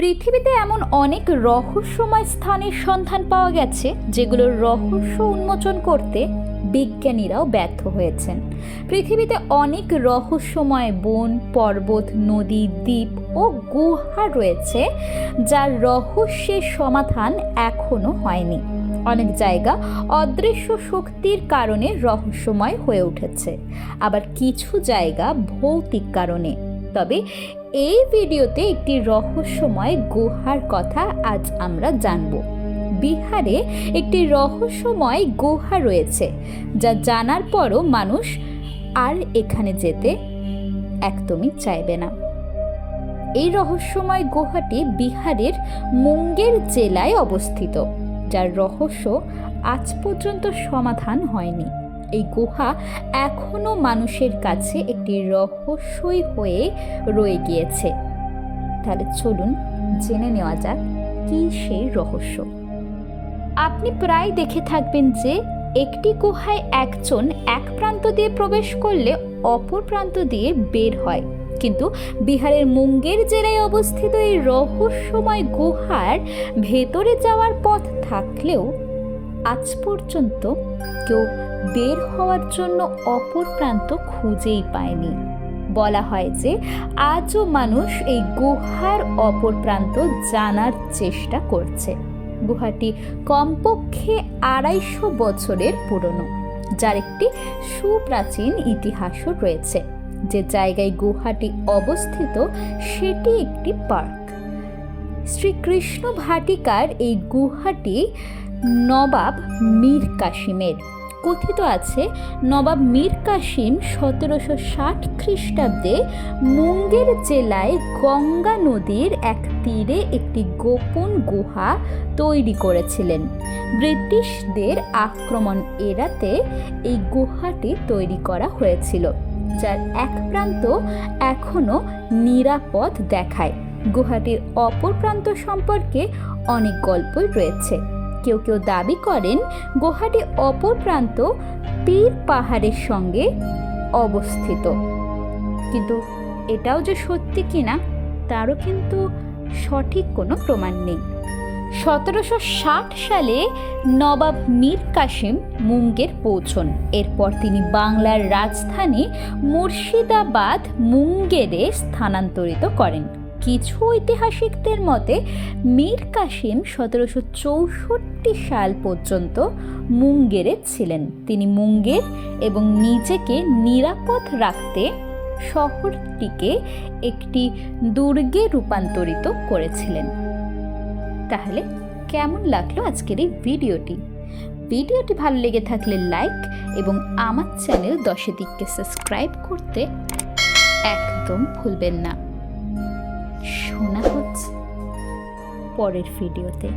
পৃথিবীতে এমন অনেক রহস্যময় স্থানের সন্ধান পাওয়া গেছে, যেগুলোর রহস্য উন্মোচন করতে বিজ্ঞানীরাও ব্যর্থ হয়েছেন। পৃথিবীতে অনেক রহস্যময় বন, পর্বত, নদী, দ্বীপ ও গুহা রয়েছে, যার রহস্যের সমাধান এখনও হয়নি। অনেক জায়গা অদৃশ্য শক্তির কারণে রহস্যময় হয়ে উঠেছে। আবার কিছু জায়গা ভৌতিক কারণে। তবে এই ভিডিওতে একটি রহস্যময় গুহার কথা আজ আমরা জানব। বিহারে একটি রহস্যময় গুহা রয়েছে, যা জানার পরও মানুষ আর এখানে যেতে একদমই চাইবে না। এই রহস্যময় গুহাটি বিহারের মুঙ্গের জেলায় অবস্থিত, যার রহস্য আজ পর্যন্ত সমাধান হয়নি। এই গুহা এখনও মানুষের কাছে একটি রহস্যই হয়ে রয়ে গিয়েছে। তাহলে চলুন জেনে নেওয়া যাক কী সেই রহস্য। আপনি প্রায় দেখে থাকবেন যে একটি গুহায় একজন এক প্রান্ত দিয়ে প্রবেশ করলে অপর প্রান্ত দিয়ে বের হয়। কিন্তু বিহারের মুঙ্গের জেলায় অবস্থিত এই রহস্যময় গুহার ভেতরে যাওয়ার পথ থাকলেও আজ পর্যন্ত কেউ বের হওয়ার জন্য অপর প্রান্ত খুঁজেই পায়নি। বলা হয় যে, আজও মানুষ এই গুহার অপর প্রান্ত জানার চেষ্টা করছে। গুহাটি কমপক্ষে আড়াইশো বছরের পুরনো, যার একটি সুপ্রাচীন ইতিহাসও রয়েছে। যে জায়গায় গুহাটি অবস্থিত, সেটি একটি পার্ক। শ্রীকৃষ্ণ ভাটিকার এই গুহাটি নবাব মীর কাসিমের। কথিত আছে, নবাব মীর কাসিম সতেরোশো ষাট খ্রিস্টাব্দে মুঙ্গের জেলায় গঙ্গা নদীর এক তীরে একটি গোপন গুহা তৈরি করেছিলেন। ব্রিটিশদের আক্রমণ এড়াতে এই গুহাটি তৈরি করা হয়েছিল, যার এক প্রান্ত এখনও নিরাপদ দেখায়। গুহাটির অপর প্রান্ত সম্পর্কে অনেক গল্পই রয়েছে। কেউ কেউ দাবি করেন গুহাটি অপর প্রান্ত পীর পাহাড়ের সঙ্গে অবস্থিত। কিন্তু এটাও যে সত্যি কিনা, তারও কিন্তু সঠিক কোনো প্রমাণ নেই। সতেরোশো ষাট সালে নবাব মীর কাসিম মুঙ্গের পৌঁছন। এরপর তিনি বাংলার রাজধানী মুর্শিদাবাদ মুঙ্গেরে স্থানান্তরিত করেন। কিছু ঐতিহাসিকদের মতে, মীর কাসিম সতেরোশো চৌষট্টি সাল পর্যন্ত মুঙ্গেরে ছিলেন। তিনি মুঙ্গের এবং নিজেকে নিরাপদ রাখতে শহরটিকে একটি দুর্গে রূপান্তরিত করেছিলেন। তাহলে কেমন লাগল আজকের এই ভিডিওটি? ভিডিওটি ভালো লেগে থাকলে লাইক এবং আমার চ্যানেল দশে দিককে সাবস্ক্রাইব করতে একদম ভুলবেন না। শোনা হচ্ছে পরের ভিডিওতে।